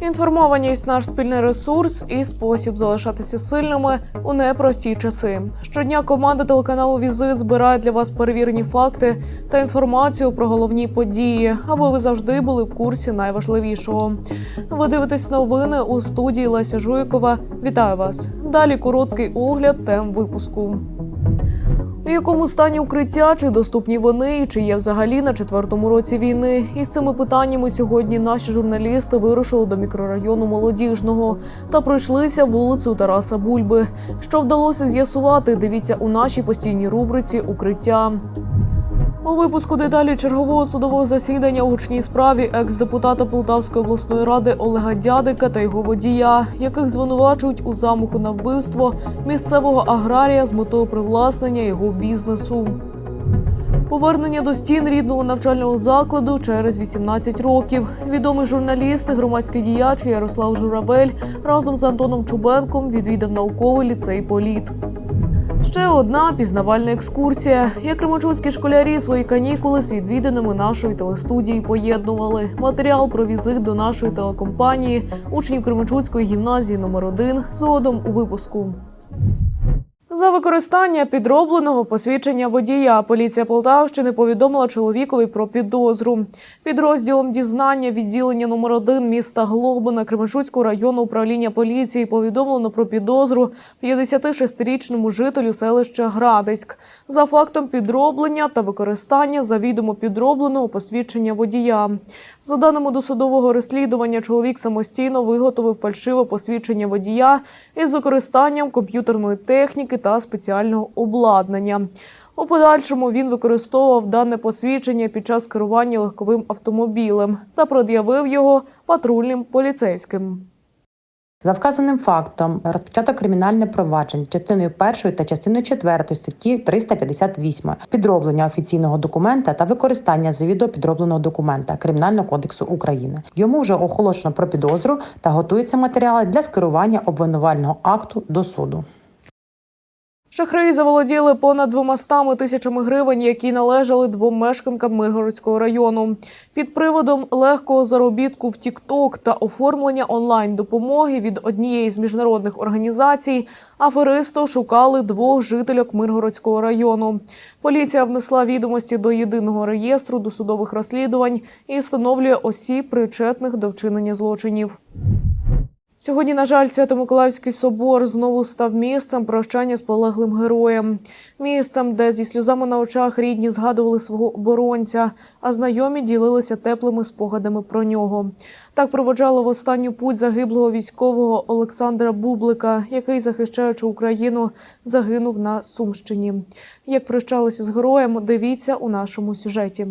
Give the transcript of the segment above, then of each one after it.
Інформованість наш спільний ресурс і спосіб залишатися сильними у непрості часи. Щодня команда телеканалу Візит збирає для вас перевірені факти та інформацію про головні події, аби ви завжди були в курсі найважливішого. Ви дивитесь новини у студії Леся Жуйкова. Вітаю вас! Далі короткий огляд тем випуску. У якому стані укриття, чи доступні вони, і чи є взагалі на четвертому році війни? Із цими питаннями сьогодні наші журналісти вирушили до мікрорайону молодіжного та пройшлися вулицею Тараса Бульби. Що вдалося з'ясувати? Дивіться у нашій постійній рубриці Укриття. У випуску деталі чергового судового засідання у гучній справі екс-депутата Полтавської обласної ради Олега Дядика та його водія, яких звинувачують у замаху на вбивство місцевого аграрія з метою привласнення його бізнесу. Повернення до стін рідного навчального закладу через 18 років. Відомий журналіст громадський діяч Ярослав Журавель разом з Антоном Чубенком відвідав науковий ліцей Політ. Ще одна пізнавальна екскурсія. Як кримачуцькі школярі свої канікули з відвіданими нашої телестудії поєднували. Матеріал про візит до нашої телекомпанії учнів Кримачуцької гімназії номер 1 згодом у випуску. За використання підробленого посвідчення водія поліція Полтавщини повідомила чоловікові про підозру. Підрозділом дізнання відділення номер 1 міста Глобина Кременчуцького району управління поліції повідомлено про підозру 56-річному жителю селища Градиськ за фактом підроблення та використання завідомо підробленого посвідчення водія. За даними досудового розслідування, чоловік самостійно виготовив фальшиве посвідчення водія із використанням комп'ютерної техніки та спеціального обладнання. У подальшому він використовував дане посвідчення під час керування легковим автомобілем та пред'явив його патрульним поліцейським. За вказаним фактом розпочато кримінальне провадження частиною 1 та частиною 4 статті 358 підроблення офіційного документа та використання завідомо підробленого документа Кримінального кодексу України. Йому вже оголошено про підозру та готуються матеріали для скерування обвинувального акту до суду. Шахраї заволоділи понад 200 тисячами гривень, які належали двом мешканкам Миргородського району. Під приводом легкого заробітку в Тікток та оформлення онлайн допомоги від однієї з міжнародних організацій аферисти шукали двох жительок Миргородського району. Поліція внесла відомості до єдиного реєстру досудових розслідувань і встановлює осіб, причетних до вчинення злочинів. Сьогодні, на жаль, Свято-Миколаївський собор знову став місцем прощання з полеглим героєм. Місцем, де зі сльозами на очах рідні згадували свого оборонця, а знайомі ділилися теплими спогадами про нього. Так проводжали в останню путь загиблого військового Олександра Бублика, який, захищаючи Україну, загинув на Сумщині. Як прощалися з героєм, дивіться у нашому сюжеті.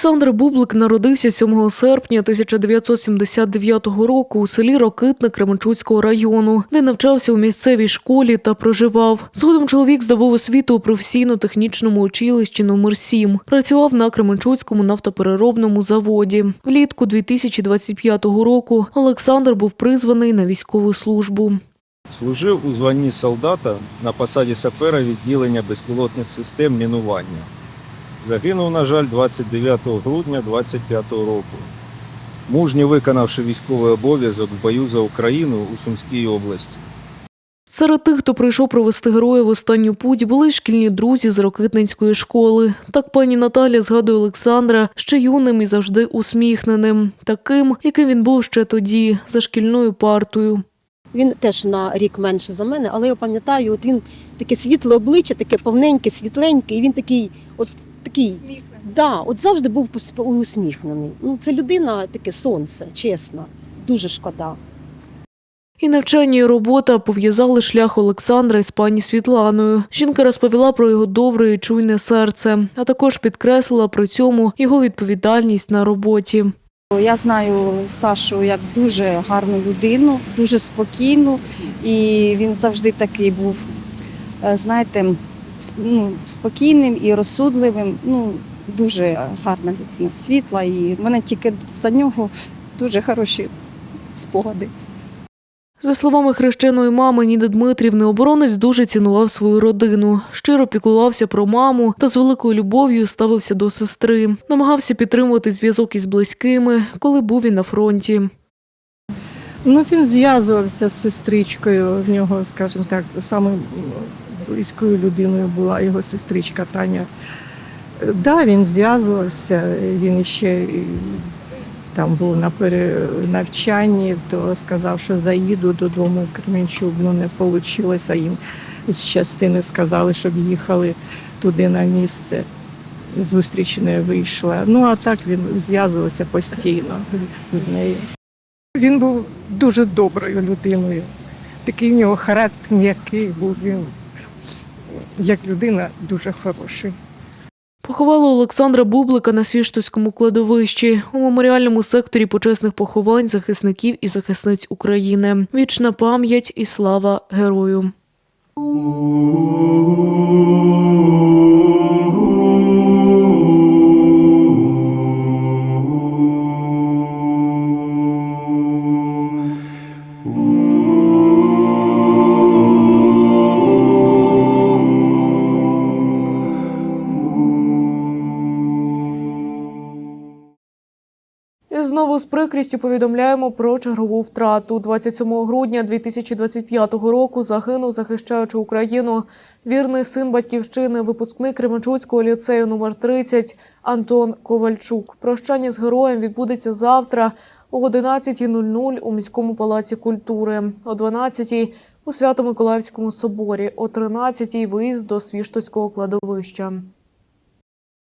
Олександр Бублик народився 7 серпня 1979 року у селі Рокитне Кременчуцького району, де навчався у місцевій школі та проживав. Згодом чоловік здобув освіту у професійно-технічному училищі номер 7 Працював на Кременчуцькому нафтопереробному заводі. Влітку 2025 року Олександр був призваний на військову службу. Служив у званні солдата на посаді сапера відділення безпілотних систем мінування. Загинув, на жаль, 29 грудня 25 року. Мужньо виконавши військовий обов'язок в бою за Україну у Сумській області. Серед тих, хто прийшов провести героя в останню путь, були й шкільні друзі з Рокитницької школи. Так пані Наталя згадує Олександра ще юним і завжди усміхненим, таким, яким він був ще тоді, за шкільною партою. Він теж на рік менше за мене, але я пам'ятаю, от він таке світле обличчя, таке повненьке, світленьке, і він такий, от такий, да, от завжди був усміхнений. Ну, це людина таке сонце, чесно, дуже шкода. І навчання і робота пов'язали шлях Олександра із пані Світланою. Жінка розповіла про його добре і чуйне серце, а також підкреслила при цьому його відповідальність на роботі. Я знаю Сашу як дуже гарну людину, дуже спокійну, і він завжди такий був, е, знаєте, ну, спокійним і розсудливим. Ну, дуже гарна людина, світла, і в мене тільки за нього дуже хороші спогади. За словами хрещеної мами Ніди Дмитрівни, оборонець дуже цінував свою родину, щиро піклувався про маму та з великою любов'ю ставився до сестри. Намагався підтримувати зв'язок із близькими, коли був він на фронті. Ну, він зв'язувався з сестричкою. В нього, скажімо так, саме близькою людиною була його сестричка Таня. Так, да, він зв'язувався, він ще там був на перенавчанні, то сказав, що заїду додому в Кременчук, ну не вийшло. Їм з частини сказали, щоб їхали туди на місце. Зустріч не вийшла. Ну а так він зв'язувався постійно з нею. Він був дуже доброю людиною. Такий в нього характер м'який був він як людина дуже хороший. Поховали Олександра Бублика на Свіштовському кладовищі у меморіальному секторі почесних поховань захисників і захисниць України. Вічна пам'ять і слава герою. Знову з прикрістю повідомляємо про чергову втрату. 27 грудня 2025 року загинув, захищаючи Україну, вірний син батьківщини, випускник Кременчуцького ліцею номер 30 Антон Ковальчук. Прощання з героєм відбудеться завтра о 11.00 у міському палаці культури, о 12.00 у Свято-Миколаївському соборі, о 13.00 виїзд до Свіштоцького кладовища.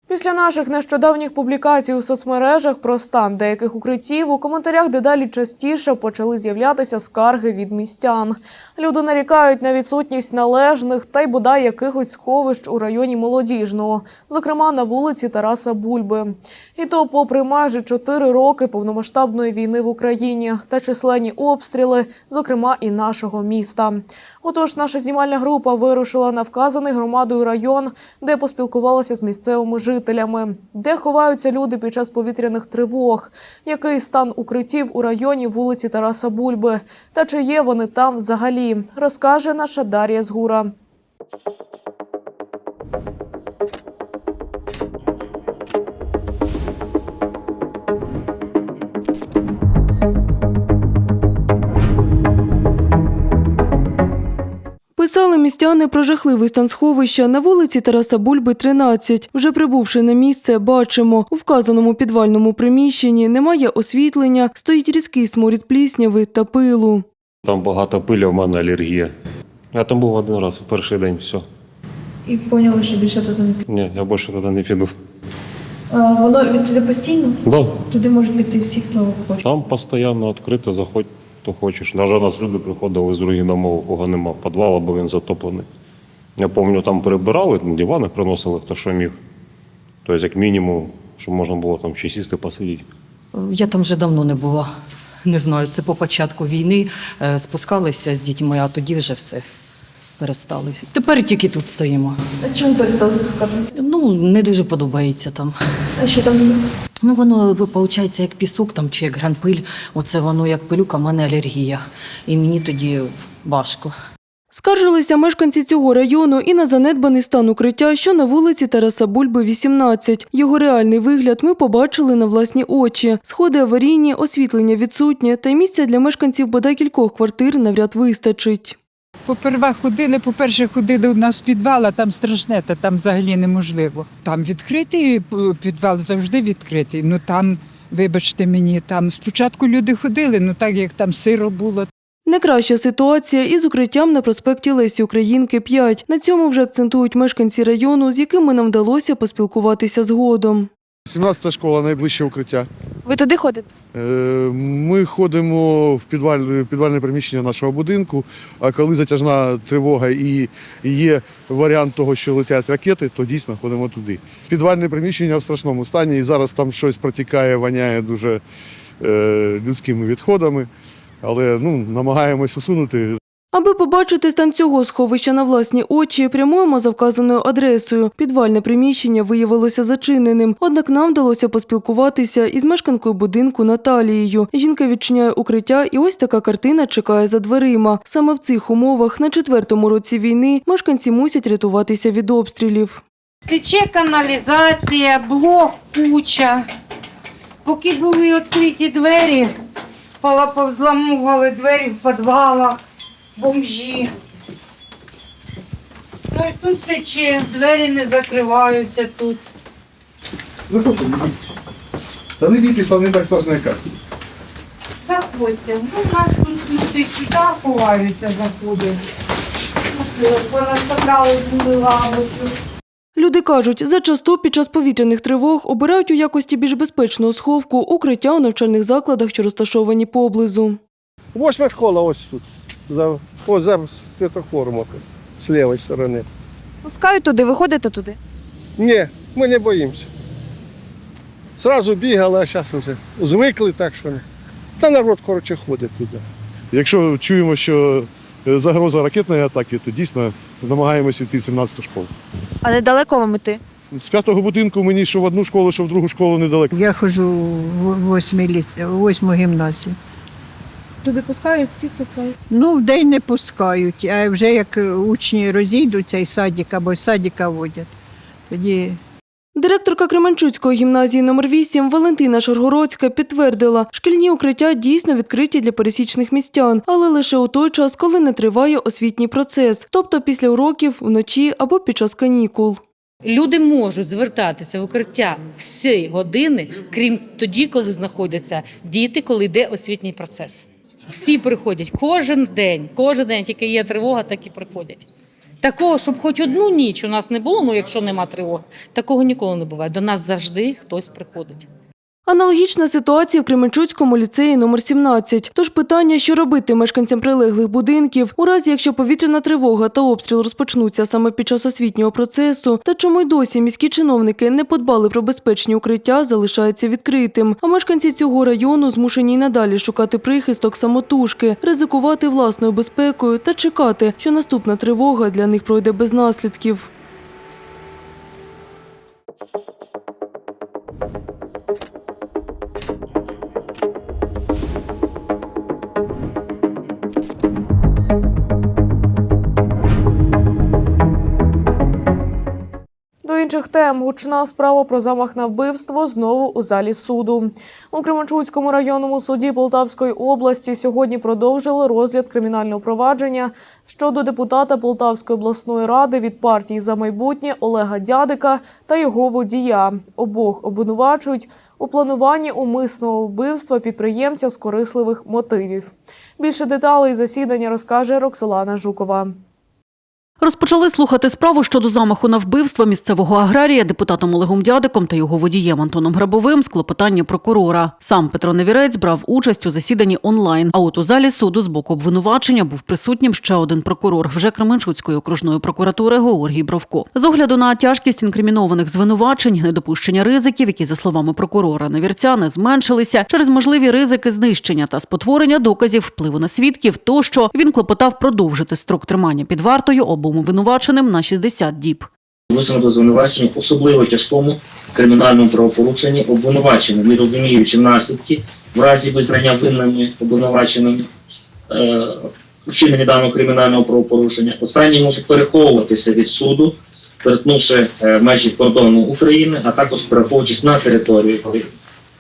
Після наших нещодавніх публікацій у соцмережах про стан деяких укриттів у коментарях дедалі частіше почали з'являтися скарги від містян. Люди нарікають на відсутність належних та й бодай якихось сховищ у районі молодіжного, зокрема на вулиці Тараса Бульби. І то, попри майже чотири роки повномасштабної війни в Україні та численні обстріли, зокрема і нашого міста. Отож, наша знімальна група вирушила на вказаний громадою район, де поспілкувалася з місцевими жителями, де ховаються люди під час повітряних тривог, який стан укриттів у районі вулиці Тараса Бульби, та чи є вони там взагалі, розкаже наша Дар'я Згура. Писали містяни про жахливий стан сховища на вулиці Тараса Бульби, 13. Вже прибувши на місце, бачимо, у вказаному підвальному приміщенні немає освітлення, стоїть різкий сморід плісняви та пилу. Там багато пилі, в мене алергія. Я там був один раз, у перший день, все. І поняли, що більше туди не піде. Ні, я більше туди не піду. А, Воно відкрите постійно. Да, Туди можуть піти всі, хто хоче. там постійно відкрито, заходь, хто хочеш. Навіть нас люди приходили з руїнами, кого нема підвалу, бо він затоплений. Я пам'ятаю, там перебирали, дивани приносили, хто що міг. Тобто, як мінімум, щоб можна було там ще сісти, посидіти. Я там вже давно не була. Не знаю, це по початку війни е, спускалися з дітьми, а тоді вже все перестали. Тепер тільки тут стоїмо. А чому перестали запускатися? Ну, не дуже подобається там. А що там? Ну, воно виходить як пісок там, чи як гранпиль. Оце воно як пилюка, в мене алергія. І мені тоді важко. Скаржилися мешканці цього району і на занедбаний стан укриття, що на вулиці Тараса Бульби, 18. Його реальний вигляд ми побачили на власні очі. Сходи аварійні, освітлення відсутнє, та й місця для мешканців бодай кількох квартир навряд вистачить. Поперва ходили, по-перше, ходили у нас в підвал, а там страшне, та там взагалі неможливо. Там відкритий підвал завжди відкритий. Ну там, вибачте мені, там спочатку люди ходили, ну так як там сиро було, Не краща ситуація із укриттям на проспекті Лесі Українки 5. На цьому вже акцентують мешканці району, з якими нам вдалося поспілкуватися згодом. 17 школа, найближче укриття. Ви туди ходите? Е, Ми ходимо в підваль, підвальне приміщення нашого будинку, а коли затяжна тривога і є варіант того, що летять ракети, то дійсно ходимо туди. Підвальне приміщення в страшному стані, і зараз там щось протікає, воняє дуже е, людськими відходами, але ну, намагаємось усунути. Аби побачити стан цього сховища на власні очі, прямуємо за вказаною адресою. Підвальне приміщення виявилося зачиненим, однак нам вдалося поспілкуватися із мешканкою будинку Наталією. Жінка відчиняє укриття, і ось така картина чекає за дверима. Саме в цих умовах на четвертому році війни мешканці мусять рятуватися від обстрілів. Тече каналізація, блок куча. Поки були відкриті двері, повзламували двері в підвалах, бомжі. Ну і тут тече, двері не закриваються тут. Заходьте, Та не бійтесь, там не так страшно, як. Заходьте. Ну, у нас тут люди сюди ховаються, заходять. Понаставляли були лавочку. Люди кажуть, зачасту під час повітряних тривог обирають у якості більш безпечного сховку укриття у навчальних закладах, що розташовані поблизу. Восьма школа ось тут. За, ось за світофором, з лівої сторони. Пускають туди, ви ходите туди? Ні, ми не боїмося. Зразу бігали, а зараз вже звикли, так що не. Та народ, коротше, ходить туди. Якщо чуємо, що е, загроза ракетної атаки, то дійсно намагаємося йти в 17-ту школу. А недалеко вам іти? З п'ятого будинку мені що в одну школу, що в другу школу недалеко. Я ходжу в восьмій ліц- в восьму гімназію. Туди пускають, всіх пускають. Ну, в день не пускають, а вже як учні розійдуться із садика або з садика водять, тоді Директорка Кременчуцької гімназії номер 8 Валентина Шаргородська підтвердила, шкільні укриття дійсно відкриті для пересічних містян, але лише у той час, коли не триває освітній процес, тобто після уроків, вночі або під час канікул. Люди можуть звертатися в укриття всі години, крім тоді, коли знаходяться діти, коли йде освітній процес. Всі приходять кожен день, кожен день, тільки є тривога, так і приходять. Такого, щоб хоч одну ніч у нас не було, ну якщо нема тривоги, такого ніколи не буває. До нас завжди хтось приходить. Аналогічна ситуація в Кременчуцькому ліцеї номер 17. Тож питання, що робити мешканцям прилеглих будинків, у разі якщо повітряна тривога та обстріл розпочнуться саме під час освітнього процесу, та чому й досі міські чиновники не подбали про безпечні укриття, залишається відкритим. А мешканці цього району змушені й надалі шукати прихисток самотужки, ризикувати власною безпекою та чекати, що наступна тривога для них пройде без наслідків. Інших тем гучна справа про замах на вбивство знову у залі суду. У Кременчуцькому районному суді Полтавської області сьогодні продовжили розгляд кримінального провадження щодо депутата Полтавської обласної ради від партії за майбутнє Олега Дядика та його водія. Обох обвинувачують у плануванні умисного вбивства підприємця з корисливих мотивів. Більше деталей засідання розкаже Роксолана Жукова. Розпочали слухати справу щодо замаху на вбивство місцевого аграрія депутатом Олегом Дядиком та його водієм Антоном Грабовим з клопотання прокурора. Сам Петро Невірець брав участь у засіданні онлайн. А от у залі суду з боку обвинувачення був присутнім ще один прокурор вже Кременчуцької окружної прокуратури Георгій Бровко. З огляду на тяжкість інкримінованих звинувачень, недопущення ризиків, які за словами прокурора Невірця не зменшилися через можливі ризики знищення та спотворення доказів, впливу на свідків, тощо він клопотав продовжити строк тримання під вартою обом обвинуваченим на 60 діб. Висунуто звинувачення в особливо тяжкому кримінальному правопорушенні обвинуваченим, не розуміючи наслідки в разі визнання винними обвинуваченим е, вчинення даного кримінального правопорушення. Останні можуть переховуватися від суду, перетнувши е, межі кордону України, а також переховуючись на території України.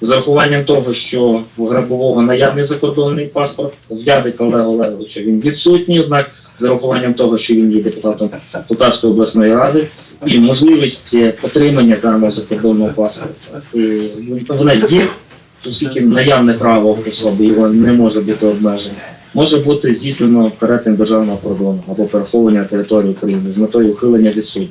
З урахуванням того, що в грабового наявний закордонний паспорт, в Олега Олеговича він відсутній, однак з урахуванням того, що він є депутатом Полтавської обласної ради, і можливість е, отримання даного закордонного паспорта. Вона є, оскільки наявне право особи його не може бути обмежене. Може бути здійснено перетин державного кордону або переховування території України з метою ухилення від суду.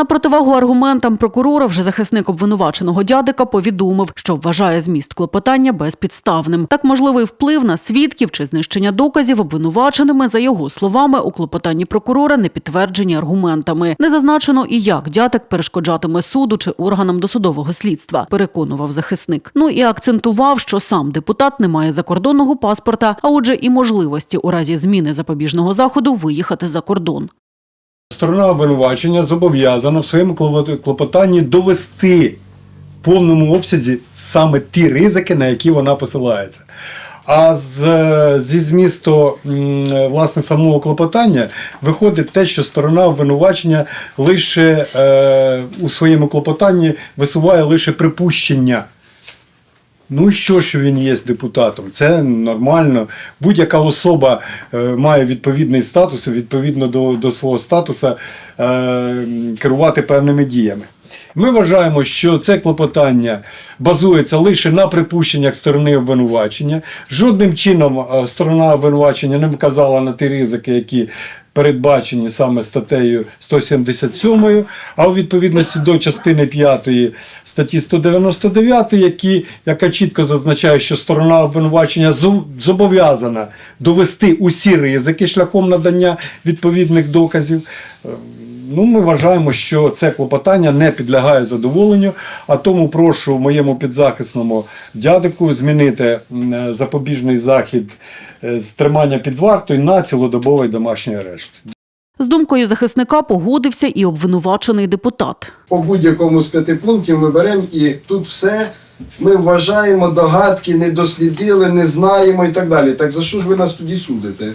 На противагу аргументам прокурора вже захисник обвинуваченого дядика повідомив, що вважає зміст клопотання безпідставним. Так можливий вплив на свідків чи знищення доказів обвинуваченими, за його словами, у клопотанні прокурора не підтверджені аргументами. Не зазначено і як дядик перешкоджатиме суду чи органам досудового слідства, переконував захисник. Ну і акцентував, що сам депутат не має закордонного паспорта, а отже, і можливості у разі зміни запобіжного заходу виїхати за кордон. Сторона обвинувачення зобов'язана в своєму клопот- клопотанні довести в повному обсязі саме ті ризики, на які вона посилається. А з, зі змісту власне самого клопотання виходить те, що сторона обвинувачення лише е, у своєму клопотанні висуває лише припущення. Ну що, що він є депутатом? Це нормально. Будь-яка особа е, має відповідний статус, відповідно до, до свого статусу е, керувати певними діями. Ми вважаємо, що це клопотання базується лише на припущеннях сторони обвинувачення. Жодним чином е, сторона обвинувачення не вказала на ті ризики, які передбачені саме статтею 177, а у відповідності до частини 5 статті 199, які, яка чітко зазначає, що сторона обвинувачення зо- зобов'язана довести усі ризики шляхом надання відповідних доказів. Ну, ми вважаємо, що це клопотання не підлягає задоволенню, а тому прошу моєму підзахисному дядику змінити е, запобіжний захід е, з тримання під вартою на цілодобовий домашній арешт. З думкою захисника погодився і обвинувачений депутат. По будь-якому з п'яти пунктів ми беремо і тут все ми вважаємо, догадки, не дослідили, не знаємо і так далі. Так за що ж ви нас тоді судите?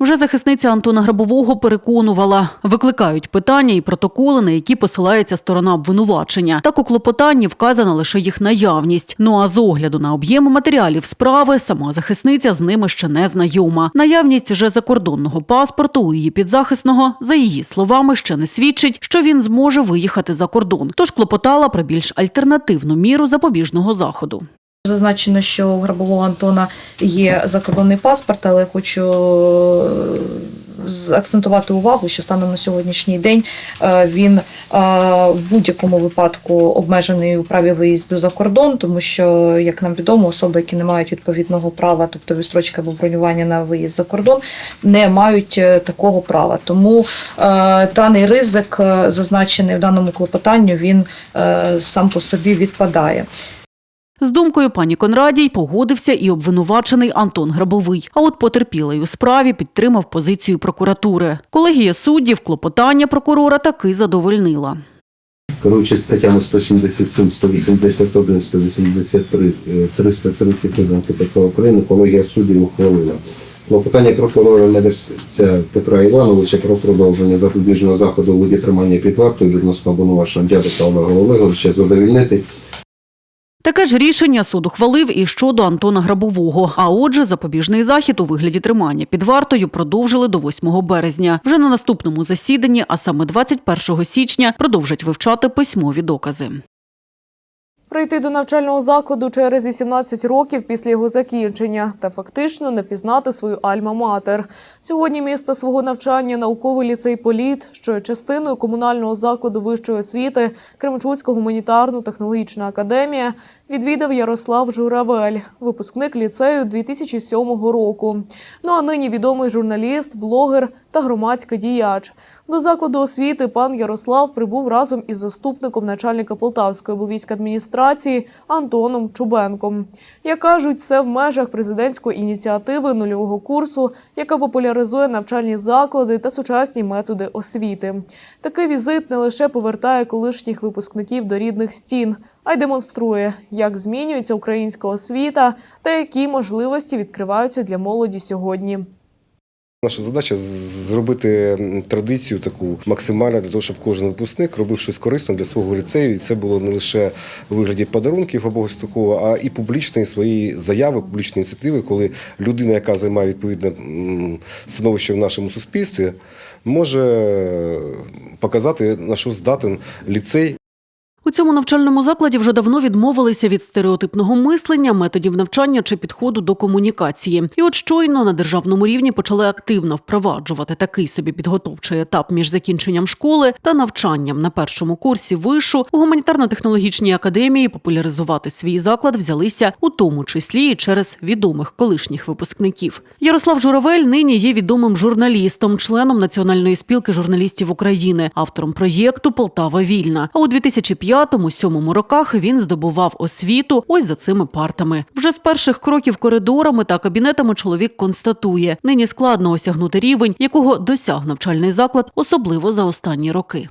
Вже захисниця Антона Грабового переконувала, викликають питання і протоколи, на які посилається сторона обвинувачення. Так у клопотанні вказана лише їх наявність. Ну а з огляду на об'єм матеріалів справи сама захисниця з ними ще не знайома. Наявність же закордонного паспорту у її підзахисного, за її словами, ще не свідчить, що він зможе виїхати за кордон. Тож клопотала про більш альтернативну міру запобіжного заходу. Зазначено, що у грабового Антона є закордонний паспорт, але хочу е, акцентувати увагу, що станом на сьогоднішній день е, він е, в будь-якому випадку обмежений у праві виїзду за кордон, тому що, як нам відомо, особи, які не мають відповідного права, тобто відстрочки або бронювання на виїзд за кордон, не мають такого права. Тому даний ризик, зазначений в даному клопотанню, він сам по собі відпадає. З думкою пані Конрадій погодився і обвинувачений Антон Грабовий. А от потерпілий у справі підтримав позицію прокуратури. Колегія суддів клопотання прокурора таки задовольнила. Керуючись статтями 177, 181, 183, е, 330 України, колегія суддів ухвалила. Клопотання прокурора Неверця Петра Івановича про продовження запобіжного заходу у виді тримання під вартою відносно обвинуваченого дядька Олега Олеговича задовільнити Таке ж рішення суд ухвалив і щодо Антона Грабового. А отже, запобіжний захід у вигляді тримання під вартою продовжили до 8 березня. Вже на наступному засіданні, а саме 21 січня, продовжать вивчати письмові докази. Прийти до навчального закладу через 18 років після його закінчення та фактично не впізнати свою альма-матер. Сьогодні місце свого навчання науковий ліцей Політ, що є частиною комунального закладу вищої освіти Кременчуцька гуманітарно-технологічна академія, відвідав Ярослав Журавель, випускник ліцею 2007 року. Ну а нині відомий журналіст, блогер та громадський діяч. До закладу освіти пан Ярослав прибув разом із заступником начальника Полтавської облвійської адміністрації Антоном Чубенком. Як кажуть, це в межах президентської ініціативи нульового курсу, яка популяризує навчальні заклади та сучасні методи освіти. Такий візит не лише повертає колишніх випускників до рідних стін, а й демонструє, як змінюється українська освіта та які можливості відкриваються для молоді сьогодні. Наша задача зробити традицію таку максимально для того, щоб кожен випускник робив щось корисне для свого ліцею. І це було не лише у вигляді подарунків або такого, а і публічної своєї заяви, публічної ініціативи, коли людина, яка займає відповідне становище в нашому суспільстві, може показати на що здатен ліцей. У цьому навчальному закладі вже давно відмовилися від стереотипного мислення, методів навчання чи підходу до комунікації. І от щойно на державному рівні почали активно впроваджувати такий собі підготовчий етап між закінченням школи та навчанням на першому курсі вишу у гуманітарно-технологічній академії популяризувати свій заклад взялися у тому числі і через відомих колишніх випускників. Ярослав Журавель нині є відомим журналістом, членом Національної спілки журналістів України, автором проєкту Полтава вільна. А у 2005-2007 роках він здобував освіту ось за цими партами. Вже з перших кроків коридорами та кабінетами чоловік констатує: нині складно осягнути рівень, якого досяг навчальний заклад, особливо за останні роки.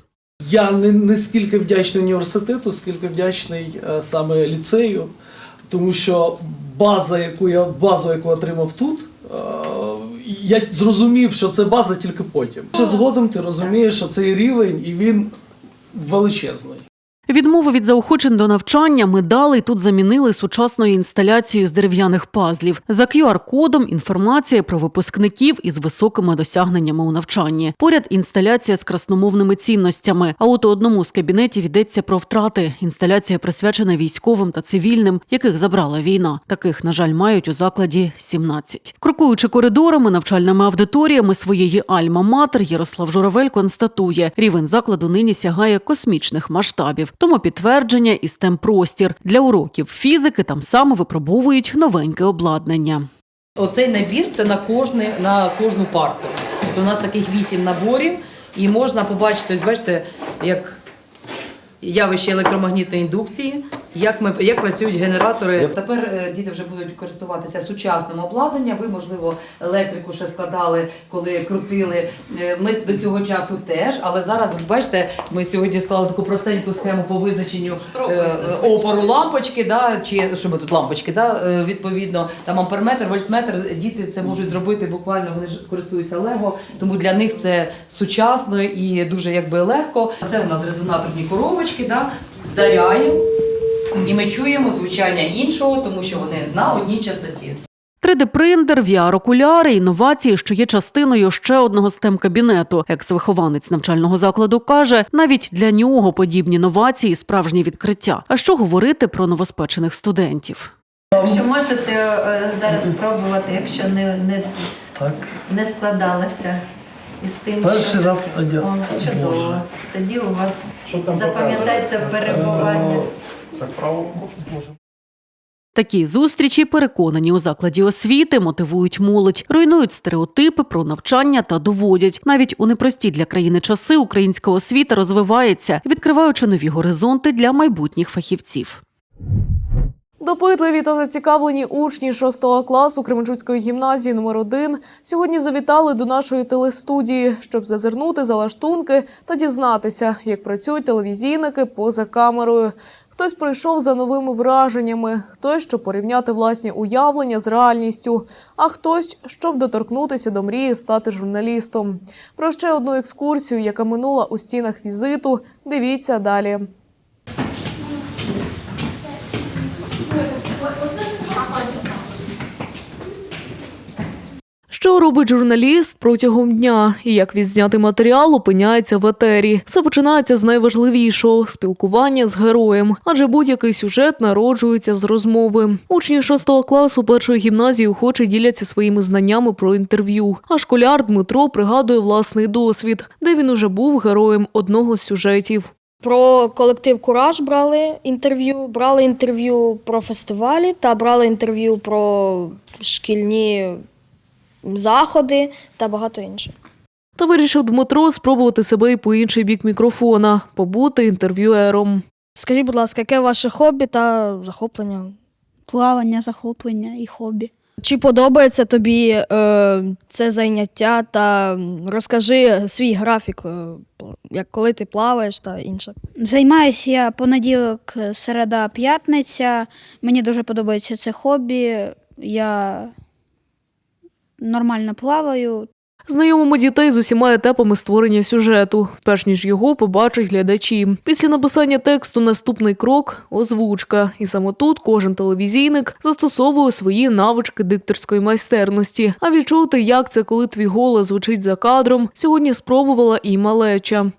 Я не, не скільки вдячний університету, скільки вдячний е, саме ліцею, тому що база, яку я базу, яку отримав тут, е, я зрозумів, що це база тільки потім. Ще згодом ти розумієш, що цей рівень і він величезний. Відмови від заохочень до навчання медалей тут замінили сучасною інсталяцією з дерев'яних пазлів. За QR-кодом інформація про випускників із високими досягненнями у навчанні. Поряд інсталяція з красномовними цінностями. А от у одному з кабінетів йдеться про втрати. Інсталяція присвячена військовим та цивільним, яких забрала війна. Таких, на жаль, мають у закладі 17. Крокуючи коридорами, навчальними аудиторіями своєї Альма-Матер, Ярослав Журавель констатує, рівень закладу нині сягає космічних масштабів. Тому підтвердження і STEM простір для уроків фізики там саме випробовують новеньке обладнання. Оцей набір це на кожне, на кожну парту. Тобто у нас таких вісім наборів, і можна побачити, ось бачите, як явище електромагнітної індукції, як, ми, як працюють генератори. Тепер е, діти вже будуть користуватися сучасним обладнанням. Ви, можливо, електрику ще складали, коли крутили. Е, Ми до цього часу теж, але зараз, бачите, ми сьогодні склали таку простеньку схему по визначенню е, опору лампочки, да, чи що ми тут лампочки, да, відповідно, там амперметр, вольтметр. Діти це можуть зробити буквально, вони ж користуються Лего, тому для них це сучасно і дуже якби легко. Це у нас резонаторні коробочки, да, вдаряємо. І ми чуємо звучання іншого, тому що вони на одній частоті. 3D-принтер, VR-окуляри, інновації, що є частиною ще одного stem кабінету. Екс-вихованець навчального закладу каже, навіть для нього подібні новації справжнє відкриття. А що говорити про новоспечених студентів? Якщо можете е, зараз спробувати, якщо не, не, Так. не складалося із тим, Перший що... раз одяг. О, чудово. Боже. Тоді у вас Що запам'ятається перебування. Це право може. Такі зустрічі, переконані у закладі освіти, мотивують молодь, руйнують стереотипи про навчання та доводять. Навіть у непрості для країни часи українська освіта розвивається, відкриваючи нові горизонти для майбутніх фахівців. Допитливі та зацікавлені учні 6 класу Кременчуцької гімназії номер 1 сьогодні завітали до нашої телестудії, щоб зазирнути за лаштунки та дізнатися, як працюють телевізійники поза камерою. Хтось прийшов за новими враженнями, хтось, щоб порівняти власні уявлення з реальністю, а хтось, щоб доторкнутися до мрії стати журналістом. Про ще одну екскурсію, яка минула у стінах візиту, дивіться далі. Що робить журналіст протягом дня і як відзняти матеріал опиняється в етері. Все починається з найважливішого спілкування з героєм, адже будь-який сюжет народжується з розмови. Учні 6 класу першої гімназії охоче діляться своїми знаннями про інтерв'ю. А школяр Дмитро пригадує власний досвід, де він уже був героєм одного з сюжетів. Про колектив Кураж брали інтерв'ю, брали інтерв'ю про фестивалі та брали інтерв'ю про шкільні заходи та багато інших. Та вирішив Дмитро спробувати себе і по інший бік мікрофона, побути інтерв'юером. Скажіть, будь ласка, яке ваше хобі та захоплення? Плавання, захоплення і хобі. Чи подобається тобі е, це заняття? Та розкажи свій графік, е, як коли ти плаваєш та інше. Займаюся я понеділок, середа, п'ятниця. Мені дуже подобається це хобі. Я нормально плаваю. Знайомимо дітей з усіма етапами створення сюжету, перш ніж його побачать глядачі. Після написання тексту наступний крок озвучка. І саме тут кожен телевізійник застосовує свої навички дикторської майстерності. А відчути, як це, коли твій голос звучить за кадром, сьогодні спробувала і малеча.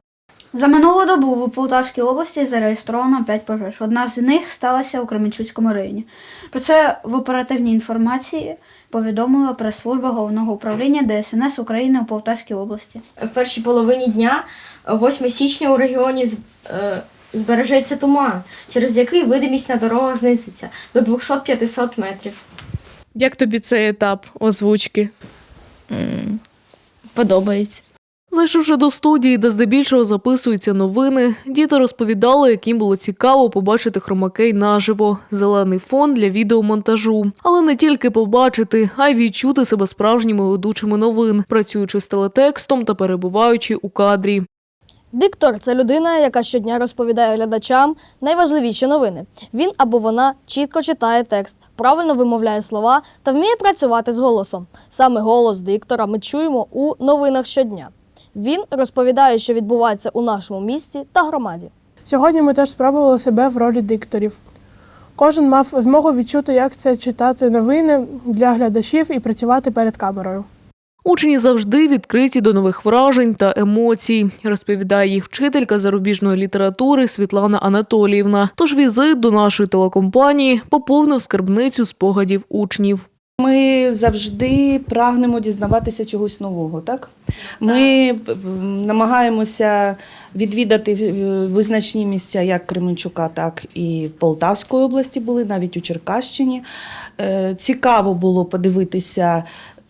За минулу добу в Полтавській області зареєстровано 5 пожеж. Одна з них сталася у Кременчуцькому районі. Про це в оперативній інформації повідомила прес-служба головного управління ДСНС України у Полтавській області. В першій половині дня, 8 січня, у регіоні е, збережеться туман, через який видимість на дорогах знизиться до 200-500 метрів. Як тобі цей етап озвучки? Подобається. Зайшовши до студії, де здебільшого записуються новини, діти розповідали, як їм було цікаво побачити хромакей наживо, зелений фон для відеомонтажу. Але не тільки побачити, а й відчути себе справжніми ведучими новин, працюючи з телетекстом та перебуваючи у кадрі. Диктор це людина, яка щодня розповідає глядачам найважливіші новини. Він або вона чітко читає текст, правильно вимовляє слова та вміє працювати з голосом. Саме голос диктора ми чуємо у новинах щодня. Він розповідає, що відбувається у нашому місті та громаді. Сьогодні ми теж спробували себе в ролі дикторів. Кожен мав змогу відчути, як це читати новини для глядачів і працювати перед камерою. Учні завжди відкриті до нових вражень та емоцій, розповідає їх вчителька зарубіжної літератури Світлана Анатоліївна. Тож візит до нашої телекомпанії поповнив скарбницю спогадів учнів. Ми завжди прагнемо дізнаватися чогось нового. Так ми намагаємося відвідати е, визначні місця як Кременчука, так і Полтавської області були, навіть у Черкащині. Е, Цікаво було подивитися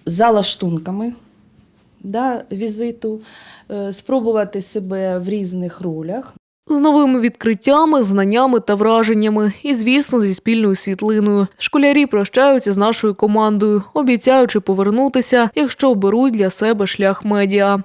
за лаштунками да, візиту, е, спробувати себе в різних ролях. З новими відкриттями, знаннями та враженнями, і, звісно, зі спільною світлиною. Школярі прощаються з нашою командою, обіцяючи повернутися, якщо оберуть для себе шлях медіа.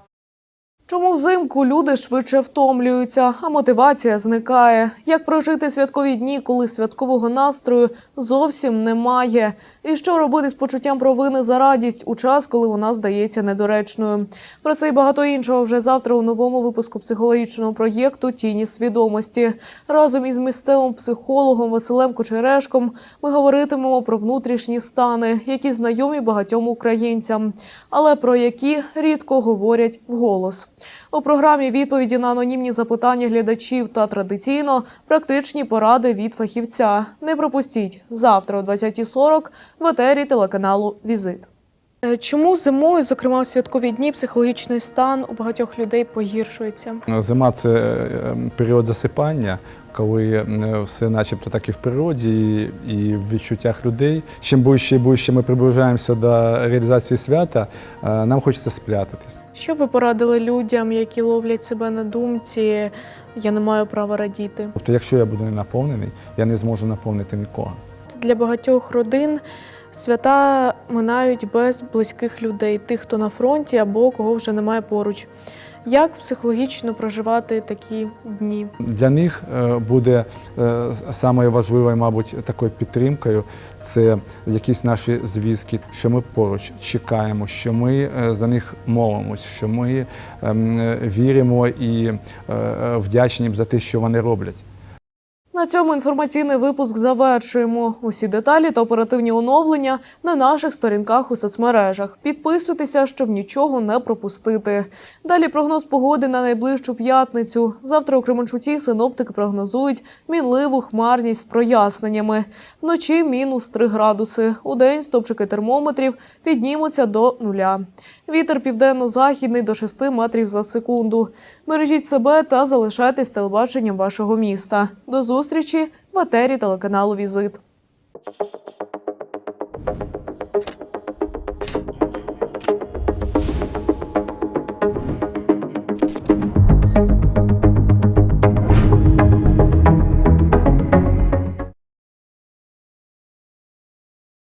Чому взимку люди швидше втомлюються, а мотивація зникає? Як прожити святкові дні, коли святкового настрою зовсім немає? І що робити з почуттям провини за радість у час, коли вона здається недоречною? Про це і багато іншого вже завтра у новому випуску психологічного проєкту Тіні свідомості. Разом із місцевим психологом Василем Кучерешком ми говоритимемо про внутрішні стани, які знайомі багатьом українцям, але про які рідко говорять вголос. У програмі відповіді на анонімні запитання глядачів та традиційно практичні поради від фахівця. Не пропустіть завтра о 20.40 в етері телеканалу Візит. Е, Чому зимою, зокрема у святкові дні, психологічний стан у багатьох людей погіршується? Зима це е, період засипання, коли е, все начебто так і в природі, і в відчуттях людей. Чим ближче і ближче ми приближаємося до реалізації свята, е, нам хочеться спрятатись. Що ви порадили людям, які ловлять себе на думці, я не маю права радіти? Тобто, якщо я буду не наповнений, я не зможу наповнити нікого. Для багатьох родин свята минають без близьких людей, тих, хто на фронті або кого вже немає поруч. Як психологічно проживати такі дні? Для них е, буде е, самою важливою, мабуть, такою підтримкою це якісь наші зв'язки, що ми поруч чекаємо, що ми е, за них молимось, що ми ем, віримо і вдячні їм за те, що вони роблять. На цьому інформаційний випуск завершуємо. Усі деталі та оперативні оновлення на наших сторінках у соцмережах. Підписуйтеся, щоб нічого не пропустити. Далі прогноз погоди на найближчу п'ятницю. Завтра у Кременчуці синоптики прогнозують мінливу хмарність з проясненнями. Вночі мінус 3 градуси. У день стопчики термометрів піднімуться до нуля. Вітер південно-західний до 6 метрів за секунду. Бережіть себе та залишайтесь телебаченням вашого міста. До зустрічі в етері телеканалу Візит.